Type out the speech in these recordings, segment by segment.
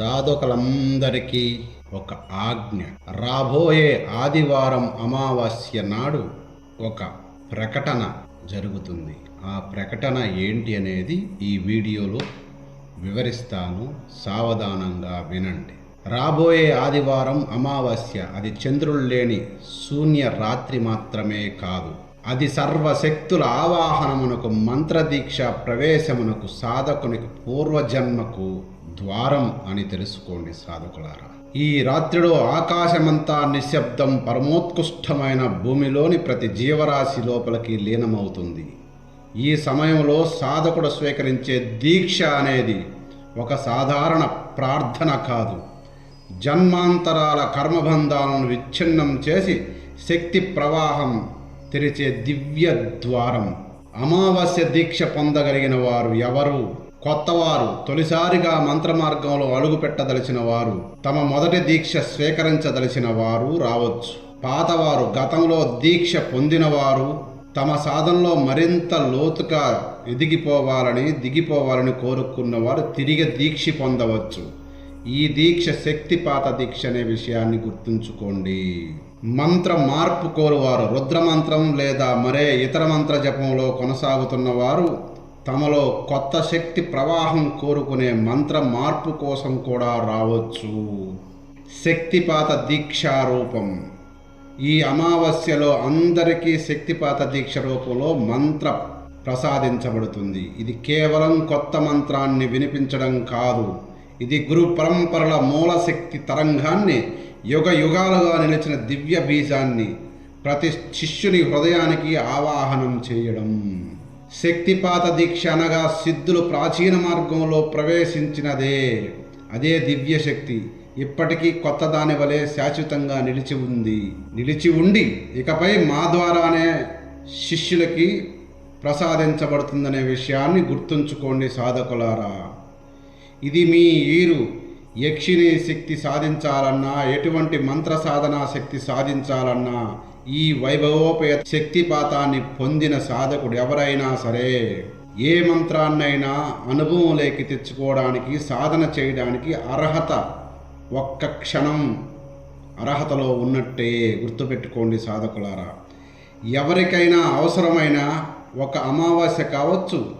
సాధకులందరికీ ఒక ఆజ్ఞ. రాబోయే ఆదివారం అమావాస్య నాడు ఒక ప్రకటన జరుగుతుంది. ఆ ప్రకటన ఏంటి అనేది ఈ వీడియోలో వివరిస్తాను. సావధానంగా వినండి. రాబోయే ఆదివారం అమావాస్య. అది చంద్రుడు లేని శూన్య రాత్రి మాత్రమే కాదు. అది సర్వశక్తుల ఆవాహనమునకు మంత్రదీక్ష ప్రవేశమునకు సాధకునికి పూర్వజన్మకు ద్వారం అని తెలుసుకోండి సాధకులారా. ఈ రాత్రిలో ఆకాశమంతా నిశ్శబ్దం పరమోత్కృష్టమైన భూమిలోని ప్రతి జీవరాశి లోపలికి లీనమవుతుంది. ఈ సమయంలో సాధకుడు స్వీకరించే దీక్ష అనేది ఒక సాధారణ ప్రార్థన కాదు. జన్మాంతరాల కర్మబంధాలను విచ్ఛిన్నం చేసి శక్తి ప్రవాహం తెరిచే దివ్య ద్వారం. అమావాస్య దీక్ష పొందగలిగిన వారు ఎవరు? కొత్తవారు తొలిసారిగా మంత్ర మార్గంలో వారు తమ మొదటి దీక్ష స్వీకరించదలిచిన వారు రావచ్చు. పాతవారు గతంలో దీక్ష పొందినవారు తమ సాధనలో మరింత లోతుగా ఎదిగిపోవాలని దిగిపోవాలని కోరుకున్నవారు తిరిగి దీక్ష పొందవచ్చు. ఈ దీక్ష శక్తిపాత దీక్ష అనే విషయాన్ని గుర్తుంచుకోండి. మంత్ర మార్పు కోరువారు రుద్రమంత్రం లేదా మరే ఇతర మంత్ర జపంలో కొనసాగుతున్నవారు తమలో కొత్త శక్తి ప్రవాహం కోరుకునే మంత్ర మార్పు కోసం కూడా రావచ్చు. శక్తిపాత దీక్షారూపం ఈ అమావాస్యలో అందరికీ శక్తిపాత దీక్ష రూపంలో మంత్ర ప్రసాదించబడుతుంది. ఇది కేవలం కొత్త మంత్రాన్ని వినిపించడం కాదు. ఇది గురు పరంపరల మూలశక్తి తరంగాన్ని యుగ యుగాలుగా నిలిచిన దివ్య బీజాన్ని ప్రతి శిష్యుని హృదయానికి ఆవాహనం చేయడం. శక్తిపాత దీక్ష అనగా సిద్ధులు ప్రాచీన మార్గంలో ప్రవేశించినదే. అదే దివ్య శక్తి ఇప్పటికీ కొత్త దాని వలె శాశ్వతంగా నిలిచి ఉంది. నిలిచి ఉండి ఇకపై మా ద్వారానే శిష్యులకి ప్రసాదించబడుతుందనే విషయాన్ని గుర్తుంచుకోండి సాధకులారా. ఇది మీ ఈరు. యక్షిని శక్తి సాధించాలన్నా ఎటువంటి మంత్ర సాధనా శక్తి సాధించాలన్నా ఈ వైభవోపేత శక్తిపాతాన్ని పొందిన సాధకుడు ఎవరైనా సరే ఏ మంత్రాన్నైనా అనుభవంలోకి తెచ్చుకోవడానికి సాధన చేయడానికి అర్హత ఒక్క క్షణం అర్హతలో ఉన్నట్టే గుర్తుపెట్టుకోండి సాధకులారా. ఎవరికైనా అవసరమైన ఒక అమావాస్య కావచ్చు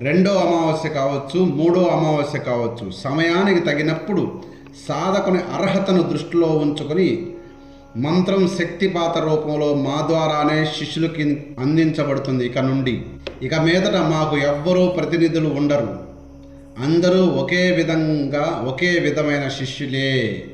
రెండో అమావాస్య కావచ్చు మూడో అమావాస్య కావచ్చు సమయానికి తగినప్పుడు సాధకుని అర్హతను దృష్టిలో ఉంచుకొని మంత్రం శక్తిపాత రూపంలో మా ద్వారానే శిష్యులకి అందించబడుతుంది ఇక నుండి. ఇక మీదట మాకు ఎవ్వరూ ప్రతినిధులు ఉండరు. అందరూ ఒకే విధంగా ఒకే విధమైన శిష్యులే.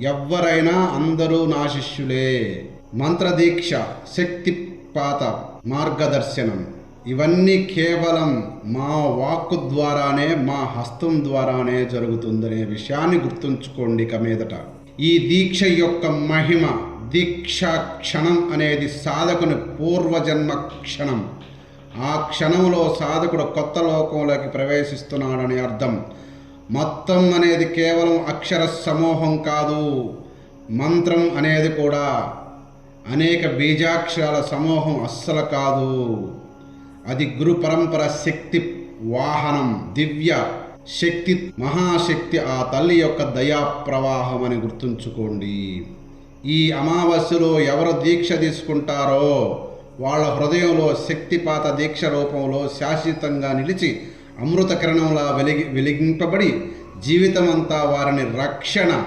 ఎవ్వరైనా అందరూ నా శిష్యులే. మంత్రదీక్ష శక్తిపాత మార్గదర్శనం. ఇవన్నీ కేవలం మా వాక్కు ద్వారానే మా హస్తం ద్వారానే జరుగుతుందనే విషయాన్ని గుర్తుంచుకోండి ఇక మీదట. ఈ దీక్ష యొక్క మహిమ దీక్షా క్షణం అనేది సాధకుని పూర్వజన్మ క్షణం. ఆ క్షణంలో సాధకుడు కొత్త లోకంలోకి ప్రవేశిస్తున్నాడని అర్థం. మొత్తం అనేది కేవలం అక్షర సమూహం కాదు మంత్రం అనేది కూడా అనేక బీజాక్షరాల సమూహం అస్సలు కాదు. అది గురు పరంపర శక్తి వాహనం దివ్య శక్తి మహాశక్తి ఆ తల్లి యొక్క దయా ప్రవాహం అని గుర్తుంచుకోండి. ఈ అమావాస్యలో ఎవరు దీక్ష తీసుకుంటారో వాళ్ళ హృదయంలో శక్తిపాత దీక్ష రూపంలో శాశ్వతంగా నిలిచి అమృత కిరణంలా వెలిగి వెలిగింపబడి జీవితమంతా వారిని రక్షణ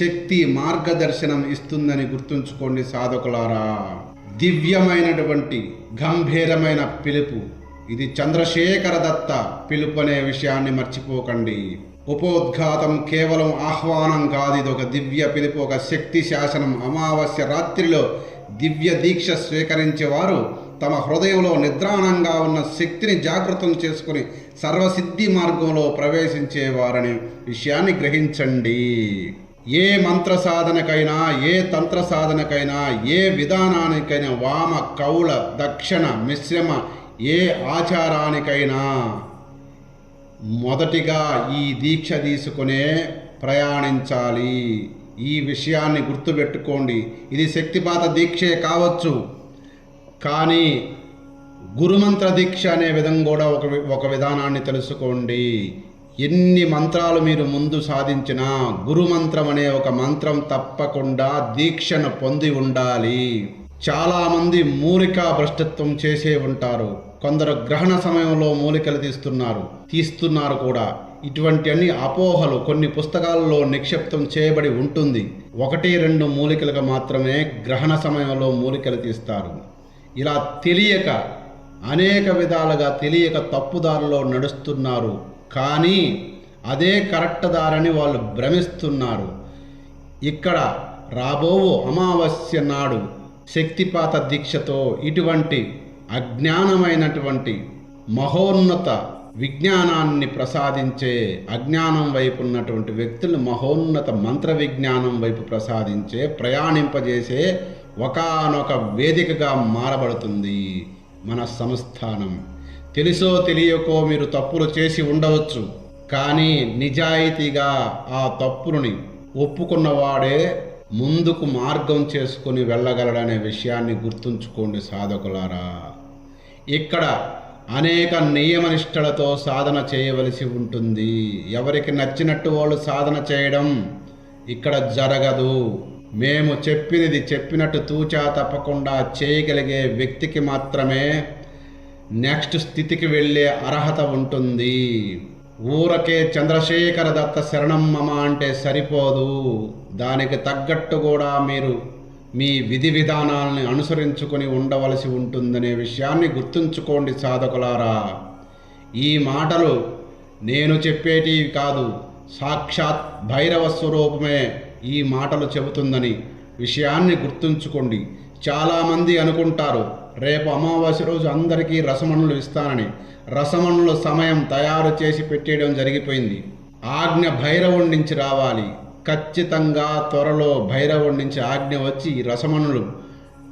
శక్తి మార్గదర్శనం ఇస్తుందని గుర్తుంచుకోండి సాధకులారా. దివ్యమైనటువంటి గంభీరమైన పిలుపు. ఇది చంద్రశేఖర దత్త పిలుపు అనే విషయాన్ని మర్చిపోకండి. ఉపోద్ఘాతం కేవలం ఆహ్వానం కాదు ఇది ఒక దివ్య పిలుపు ఒక శక్తి శాసనం. అమావాస్య రాత్రిలో దివ్య దీక్ష స్వీకరించేవారు తమ హృదయంలో నిద్రాణంగా ఉన్న శక్తిని జాగృతం చేసుకుని సర్వసిద్ధి మార్గంలో ప్రవేశించేవారని విషయాన్ని గ్రహించండి. ఏ మంత్ర సాధనకైనా ఏ తంత్ర సాధనకైనా ఏ విధానానికైనా వామ కౌళ దక్షిణ మిశ్రమ ఏ ఆచారానికైనా మొదటిగా ఈ దీక్ష తీసుకునే ప్రయాణించాలి. ఈ విషయాన్ని గుర్తుపెట్టుకోండి. ఇది శక్తిపాత దీక్షే కావచ్చు. కానీ గురుమంత్ర దీక్ష అనే విధం కూడా ఒక ఒక విధానాన్ని తెలుసుకోండి. ఎన్ని మంత్రాలు మీరు ముందు సాధించినా గురుమంత్రం అనే ఒక మంత్రం తప్పకుండా దీక్షను పొంది ఉండాలి. చాలామంది మూలికా భ్రష్టత్వం చేసే ఉంటారు. కొందరు గ్రహణ సమయంలో మూలికలు తీస్తున్నారు. తీస్తున్నారు కూడా. ఇటువంటి అన్ని అపోహలు కొన్ని పుస్తకాలలో నిక్షిప్తం చేయబడి ఉంటుంది. ఒకటి రెండు మూలికలకు మాత్రమే గ్రహణ సమయంలో మూలికలు తీస్తారు. ఇలా తెలియక అనేక విధాలుగా తెలియక తప్పుదారిలో నడుస్తున్నారు. కానీ అదే కరెక్ట్ దారని వాళ్ళు భ్రమిస్తున్నారు. ఇక్కడ రాబోవు అమావాస్య నాడు శక్తిపాత దీక్షతో ఇటువంటి అజ్ఞానమైనటువంటి మహోన్నత విజ్ఞానాన్ని ప్రసాదించే అజ్ఞానం వైపు ఉన్నటువంటి వ్యక్తులు మహోన్నత మంత్ర విజ్ఞానం వైపు ప్రసాదించే ప్రయాణింపజేసే ఒకానొక వేదికగా మారబడుతుంది మన సంస్థానం. తెలుసో తెలియకో మీరు తప్పులు చేసి ఉండవచ్చు కానీ నిజాయితీగా ఆ తప్పులని ఒప్పుకున్నవాడే ముందుకు మార్గం చేసుకుని వెళ్ళగలడనే విషయాన్ని గుర్తుంచుకోండి సాధకులారా. ఇక్కడ అనేక నియమనిష్టలతో సాధన చేయవలసి ఉంటుంది. ఎవరికి నచ్చినట్టు వాళ్ళు సాధన చేయడం ఇక్కడ జరగదు. మేము చెప్పినది చెప్పినట్టు తూచా తప్పకుండా చేయగలిగే వ్యక్తికి మాత్రమే నెక్స్ట్ స్థితికి వెళ్ళే అర్హత ఉంటుంది. ఊరకే చంద్రశేఖర దత్త శరణం మమ అంటే సరిపోదు. దానికి తగ్గట్టు కూడా మీరు మీ విధి విధానాలని అనుసరించుకొని ఉండవలసి ఉంటుందనే విషయాన్ని గుర్తుంచుకోండి సాధకులారా. ఈ మాటలు నేను చెప్పేటివి కాదు సాక్షాత్ భైరవ స్వరూపమే ఈ మాటలు చెబుతుందని విషయాన్ని గుర్తుంచుకోండి. చాలామంది అనుకుంటారు రేపు అమావాస్య రోజు అందరికీ రసమణులు ఇస్తానని. రసమణుల సమయం తయారు చేసి పెట్టేయడం జరిగిపోయింది. ఆజ్ఞ భైరవుడి నుంచి రావాలి. ఖచ్చితంగా త్వరలో భైరవుడి నుంచి ఆజ్ఞ వచ్చి ఈ రసమణులు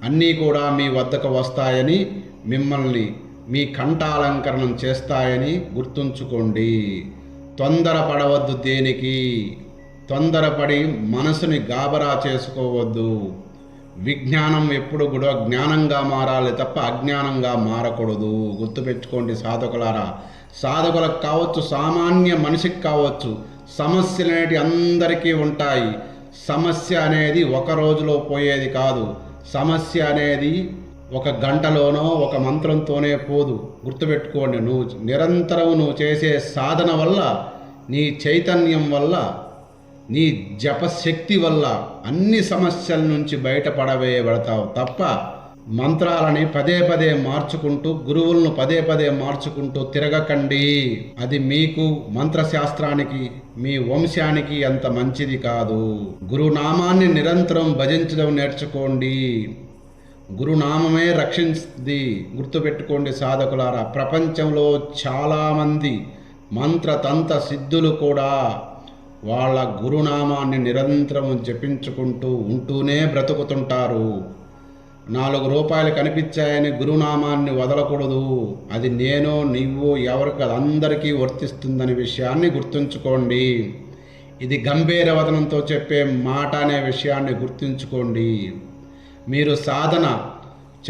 అన్నీ కూడా మీ వద్దకు వస్తాయని మిమ్మల్ని మీ కంఠాలంకరణం చేస్తాయని గుర్తుంచుకోండి. తొందరపడవద్దు దేనికి? తొందరపడి మనసుని గాబరా చేసుకోవద్దు. విజ్ఞానం ఎప్పుడు కూడా జ్ఞానంగా మారాలి తప్ప అజ్ఞానంగా మారకూడదు. గుర్తుపెట్టుకోండి సాధకులారా. సాధకులకు కావచ్చు సామాన్య మనిషికి కావచ్చు సమస్యలు అనేవి అందరికీ ఉంటాయి. సమస్య అనేది ఒక రోజులో పోయేది కాదు. సమస్య అనేది ఒక గంటలోనో ఒక మంత్రంతోనే పోదు. గుర్తుపెట్టుకోండి నువ్వు నిరంతరం నువ్వు చేసే సాధన వల్ల నీ చైతన్యం వల్ల నీ జపశక్తి వల్ల అన్ని సమస్యల నుంచి బయటపడవేయబడతావు తప్ప మంత్రాలని పదే పదే మార్చుకుంటూ గురువులను పదే పదే మార్చుకుంటూ తిరగకండి. అది మీకు మంత్రశాస్త్రానికి మీ వంశానికి అంత మంచిది కాదు. గురునామాన్ని నిరంతరం భజించడం నేర్చుకోండి. గురునామమే రక్షించింది. గుర్తుపెట్టుకోండి సాధకులారా ప్రపంచంలో చాలామంది మంత్రతంత్ర సిద్ధులు కూడా వాళ్ళ గురునామాన్ని నిరంతరం జపించుకుంటూ ఉంటూనే బ్రతుకుతుంటారు. నాలుగు రూపాయలు కనిపించాయని గురునామాన్ని వదలకూడదు. అది నేను నీవు ఎవరికి అది అందరికీ వర్తిస్తుందనే విషయాన్ని గుర్తుంచుకోండి. ఇది గంభీర వదనంతో చెప్పే మాట అనే విషయాన్ని గుర్తుంచుకోండి. మీరు సాధన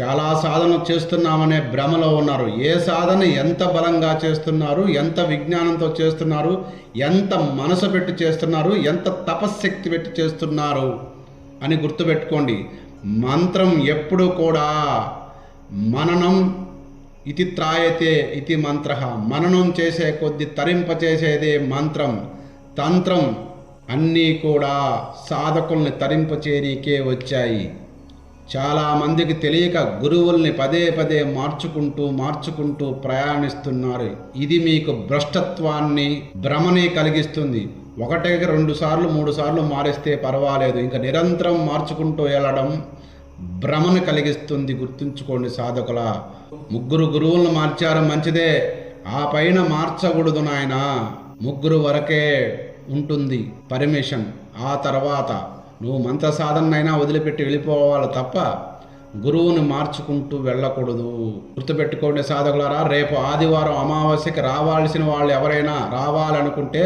చాలా సాధన చేస్తున్నామనే భ్రమలో ఉన్నారు. ఏ సాధన ఎంత బలంగా చేస్తున్నారు ఎంత విజ్ఞానంతో చేస్తున్నారు ఎంత మనసు పెట్టి చేస్తున్నారు ఎంత తపశ్శక్తి పెట్టి చేస్తున్నారు అని గుర్తుపెట్టుకోండి. మంత్రం ఎప్పుడు కూడా మననం ఇది త్రాయతే ఇది మంత్ర. మననం చేసే కొద్ది తరింపచేసేదే మంత్రం తంత్రం. అన్నీ కూడా సాధకుల్ని తరింపచేరీకే వచ్చాయి. చాలామందికి తెలియక గురువుల్ని పదే పదే మార్చుకుంటూ మార్చుకుంటూ ప్రయాణిస్తున్నారు. ఇది మీకు భ్రష్టత్వాన్ని భ్రమని కలిగిస్తుంది. ఒకటికి రెండు సార్లు మూడు సార్లు మారిస్తే పర్వాలేదు. ఇంకా నిరంతరం మార్చుకుంటూ వెళ్ళడం భ్రమను కలిగిస్తుంది. గుర్తుంచుకోండి సాధకుల ముగ్గురు గురువులను మార్చారు మంచిదే. ఆ పైన మార్చకూడదు నాయన. ముగ్గురు వరకే ఉంటుంది పర్మిషన్. ఆ తర్వాత నువ్వు మంత్ర సాధనైనా వదిలిపెట్టి వెళ్ళిపోవాలి తప్ప గురువుని మార్చుకుంటూ వెళ్ళకూడదు. గుర్తుపెట్టుకోండి సాధకులారా రేపు ఆదివారం అమావాస్యకి రావాల్సిన వాళ్ళు ఎవరైనా రావాలనుకుంటే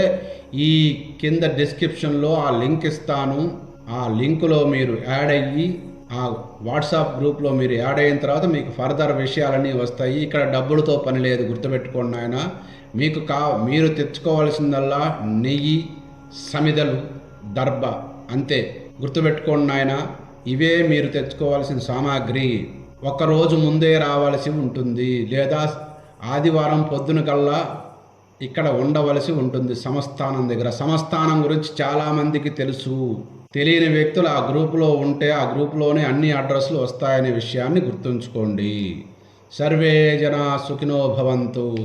ఈ కింద డిస్క్రిప్షన్లో ఆ లింక్ ఇస్తాను. ఆ లింకులో మీరు యాడ్ అయ్యి ఆ వాట్సాప్ గ్రూప్లో మీరు యాడ్ అయిన తర్వాత మీకు ఫర్దర్ విషయాలన్నీ వస్తాయి. ఇక్కడ డబ్బులతో పని లేదు గుర్తుపెట్టుకోండి ఆయన మీకు కా మీరు తెచ్చుకోవాల్సిందల్లా నెయ్యి సమిదలు దర్భ అంతే. గుర్తుపెట్టుకోండి నాయన. ఇవే మీరు తెచ్చుకోవాల్సిన సామాగ్రి. ఒకరోజు ముందే రావాల్సి ఉంటుంది. లేదా ఆదివారం పొద్దున కల్లా ఇక్కడ ఉండవలసి ఉంటుంది సమస్థానం దగ్గర. సమస్థానం గురించి చాలామందికి తెలుసు. తెలియని వ్యక్తులు ఆ గ్రూపులో ఉంటే ఆ గ్రూపులోనే అన్ని అడ్రస్లు వస్తాయనే విషయాన్ని గుర్తుంచుకోండి. సర్వే జనా సుఖినో భవంతు.